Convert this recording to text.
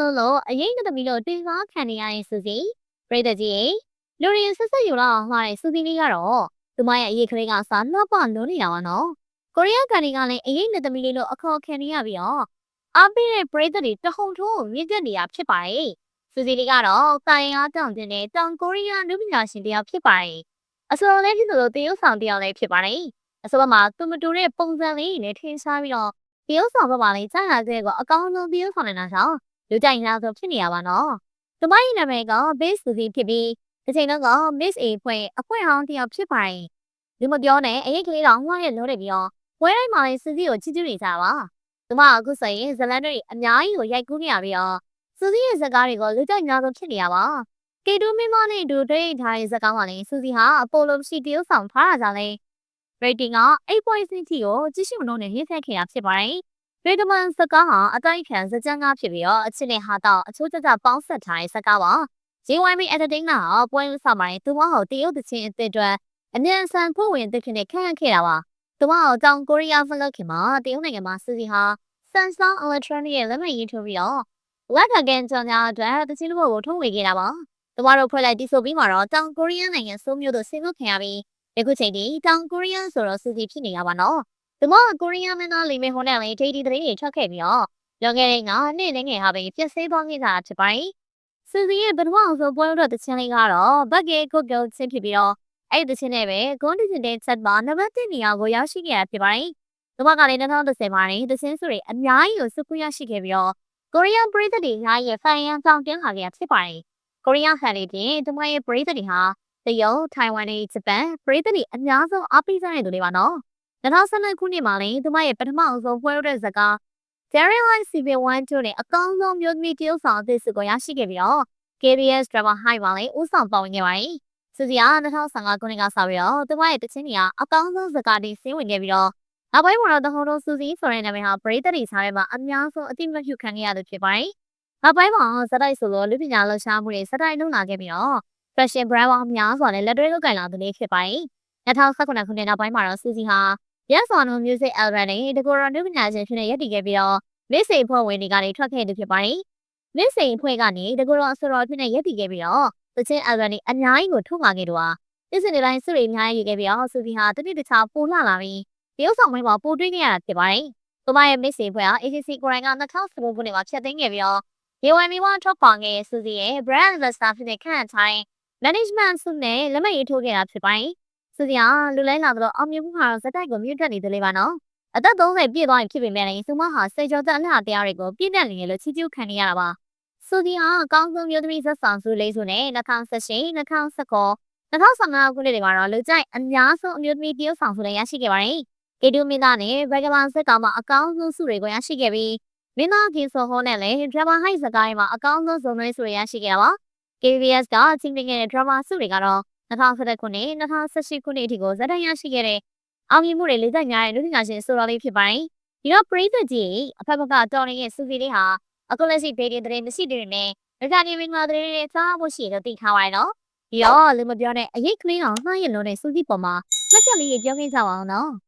လုံးလို့အရင်ကတမီလို့တင်ကားခံနေရတဲ့စူစီပရိသတ်ကြီးရေလူရင်းဆက်ဆက်ယူလာအောင်မှားတဲ့စူစီလေးကတော့သူမရဲ့အရေးကလေးကစားလှပလုံးနေတာပါနော်ကိုရီးယားကန်ဒီကလည်းအရင်ကတမီလေးလို့အခေါ်ခံနေရပြီးတော့အားပေးတဲ့ပရိသတ်တွေတဟုန်ထိုးမြင့်တက်နေတာဖြစ်ပါတယ်စူစီလေးကတော့တိုင်အားတောင်တင်တဲ့တောင်ကိုရီးယားလူပညာရှင်တစ်ယောက်ဖြစ်ပါတယ်အစောလေးဖြစ်လို့တရုတ်ဆောင်တစ်ယောက်လည်းဖြစ်ပါတယ်အစောမှာသူမတူတဲ့ပုံစံလေးနဲ့ထင်းရှားပြီးတော့တရုတ်ဆောင်ဘက်မှာလည်းကြားရတဲ့ကောအကောင်းဆုံးတရုတ်ဆောင်နေတာကြောင့် လူကြိုက်များဆိုဖြစ်နေရပါတော့။သူမရဲ့နာမည်က Base Suzy ဖြစ်ပြီးတစ်ချိန်လုံးက Miss A ဖွဲ့အဖွဲ့ဟောင်းတစ်ယောက်ဖြစ်ပါတယ်။လူမပြောနဲ့အရေးကလေးတော့ငှားရလို့တယ်ပြီးတော့ဝဲတိုင်းမှာလည်း Suzy ကိုချစ်ချူနေကြပါ။သူမကအခုဆိုရင်ဇလန်တွေအများကြီးကိုရိုက်ကူးနေရပြီးတော့ Suzy ရဲ့ဇာတ်ကားတွေကိုလူကြိုက်များဆုံးဖြစ်နေရပါ။ကေတူမင်းမနဲ့အတူတွေ့ထားတဲ့ဇာတ်ကားမှာလည်း Suzy ဟာအပိုလိုရှိတရုပ်ဆောင်ထားတာကြောင့်လေ rating က8.6ထိကိုကြည့်ရှုမလို့နဲ့ရေးဖက်ခဲ့တာဖြစ်ပါတယ်။ ဗေဒမန်စကားဟာအတိုက်ခံစကြံကားဖြစ်ပြီးတော့အချစ်နဲ့ဟာတော့အချိုးကျကျပေါင်းဆက်ထားတဲ့စကားပါ JYP Entertainment ဟာပွဲဥစားပိုင်းသူမဟောတရုတ်တချင်းအသစ်အတွက်အမြန်ဆန်ဖို့ဝင်အသစ်ဖြစ်နေခန့်ခဲ့တာပါသူမဟောတောင်ကိုရီးယားဖလက်ခင်မှာတရုတ်နိုင်ငံမှာစီစီဟာ Samsung Electronics ရဲ့လက်မှတ်ရေးထိုးပြီးတော့လက်ခကန်ကြောင်ညာအတွက်တချင်းတစ်ပုဒ်ကိုထုတ်ဝေခဲ့တာပါသူမတို့ဖွဲ့လိုက်တီးဆိုပြီးမှာတော့တောင်ကိုရီးယားနိုင်ငံစိုးမျိုးတို့ဆင်းလို့ခင်ရပြီးအခုချိန်ထိတောင်ကိုရီးယားဆိုတော့စီစီဖြစ်နေတာပါနော်။ ဒီမှာကိုရီးယားမင်းသားလီမေဟွန်နဲ့လည်းဒိတ်ဒီသတင်းတွေထွက်ခဲ့ပြီးတော့လွန်ခဲ့တဲ့ငါနှစ်နဲ့ငယ်ဟာပဲပြည့်စည်သွားခဲ့တာဖြစ်ပါတယ်။စူစီရဲ့ပထမအောင်ဆုံးပွဲတော်တချင်းလေးကတော့ဘက်ကဲကုတ်ကုတ်ချင်းဖြစ်ပြီးတော့အဲ့ဒီတချင်းနဲ့ပဲဂွန်ဒီဂျင်တဲ့ဆက်ပါနံပါတ်1နေရာကိုရောက်ရှိခဲ့တာဖြစ်ပါတယ်။ဒီမှာကလည်း2010မှာနေတချင်းစုတွေအများကြီးကိုစုခွင့်ရရှိခဲ့ပြီးတော့ကိုရီးယားပရိသတ်တွေအားရဲ့ဖန်ရန်ဆောင်တင်းလာခဲ့တာဖြစ်ပါတယ်။ကိုရီးယားဟန်လေးပြင်ဒီမှာရဲ့ပရိသတ်တွေဟာတရုတ်၊ထိုင်ဝမ်နဲ့ဂျပန်ပရိသတ်တွေအများဆုံးအားပေးကြတဲ့သူတွေပါနော်။ 2012ခုနှစ်မှာလည်းသူမရဲ့ပထမအဆုံးပွဲရတဲ့ဇာတ်ကား Jerry Line CP1 တို့နဲ့အကောင်းဆုံးမျိုးသမီးတရုပ်ဆောင်အသစ်စုကိုရရှိခဲ့ပြီးတော့ KBS Drama High မှာလည်းဦးဆောင်ပါဝင်ခဲ့ပါတယ်။စူစီယာ2015ခုနှစ်ကစပြီးတော့သူမရဲ့တခြင်းတွေကအကောင်းဆုံးဇာတ်ကားတွေဆင်းဝင်ခဲ့ပြီးတော့နောက်ပိုင်းမှာတော့တဟုန်တုံးစူစီဆိုတဲ့နာမည်ဟာပရိသတ်တွေစားထဲမှာအများဆုံးအသိမှတ်ပြုခံခဲ့ရသူဖြစ်ပါတယ်။နောက်ပိုင်းမှာဇာတ်တိုက်ဆိုလို့လူပညာလှူရှားမှုတွေဇာတ်တိုက်လုပ်လာခဲ့ပြီးတော့ fashion brand ပေါင်းများစွာနဲ့လက်တွဲလုပ်ကိုင်လာသူလေးဖြစ်ပါတယ်။2019ခုနှစ်နောက်ပိုင်းမှာတော့စူစီဟာ Yes or No Music Album နဲ့တကူရောနုပညာရှင်ဖြစ်နေရည်တည်ခဲ့ပြီးတော့ Miss စိန်ဖွဲ့ဝင်တွေကနေထွက်ခဲ့သူဖြစ်ပါတယ်။ Miss စိန်ဖွဲ့ကနေတကူရောအစောတော်ဖြစ်နေရည်တည်ခဲ့ပြီးတော့သချင်း album တွေအများကြီးကိုထုတ်လာခဲ့တော့ဟာဒီစင်တွေတိုင်းစုတွေအများကြီးယူခဲ့ပြီးတော့စူဖီဟာတတိတခြားပိုလာလာပြီးတရုတ်ဆောင်မင်းပေါ်ပိုတွေ့ခဲ့ရတာဖြစ်ပါတယ်။သူမရဲ့ Miss စိန်ဖွဲ့ဟာ ACC ကိုရိုင်းက2019ခုနှစ်မှာဖျက်သိမ်းခဲ့ပြီးတော့ YMB 1ထုတ်ပါခဲ့စူစီရဲ့ brand ambassador ဖြစ်တဲ့ခန့်ထိုင်း management စုနဲ့လက်မှတ်ရေးထိုးခဲ့တာဖြစ်ပါတယ်။ စူစီယာလူလိုင်းလာတော့အောင်မြင်မှုကတော့ဇက်တိုက်ကိုမြင့်တက်နေတယ်လေပါနော်အသက်30ပြည့်သွားရင်ဖြစ်ပေမဲ့လည်းသူမဟာစေကျော်သက်အလှတရားတွေကိုပြည့်တက်နေတယ်လို့ချီးကျူးခံနေရတာပါစူစီယာအကောင်းဆုံးမျိုးသမီးဇက်ဆောင်စုလေးစုနဲ့2018 2019 2015ခုနှစ်တွေမှာတော့လူကြိုက်အများဆုံးအမျိုးသမီးတရုတ်ဆောင်စုလည်းရရှိခဲ့ပါတယ်ကေတူမင်းသားနဲ့ဘက်ကလာဆက်ကမှအကောင်းဆုံးစုတွေကိုရရှိခဲ့ပြီးမင်းသားကင်ဆိုဟောနဲ့လည်းဒရမာဟိုက်စကိုင်းမှာအကောင်းဆုံးဇုံနှွေးစုတွေရရှိခဲ့တာပါ KBS ကချင်းပင်ခဲ့တဲ့ဒရမာစုတွေကတော့ 2017ခုနှစ်2018ခုနှစ်အထိကိုဇက်တန်ရရှိခဲ့တဲ့အောင်မြင်မှုတွေလေးသက်များတဲ့လူပညာရှင်ဆိုတော်လေးဖြစ်ပါတယ်။ဒီတော့ပရိသတ်ကြီးအဖက်ဖက်ကတော်နေတဲ့စူစီလေးဟာအခုလက်ရှိဒေဒီတဲ့မရှိတဲ့နဲ့ရကြနေမင်္ဂလာတဲ့နဲ့စားဖို့ရှိလို့သိထားပါရနော်။ဒီတော့လူမပြောနဲ့အရေးကလေးအောင်နှားရင်လုံးနဲ့စူစီပေါ်မှာလက်ချက်လေးတွေပြောပြကြပါအောင်နော်။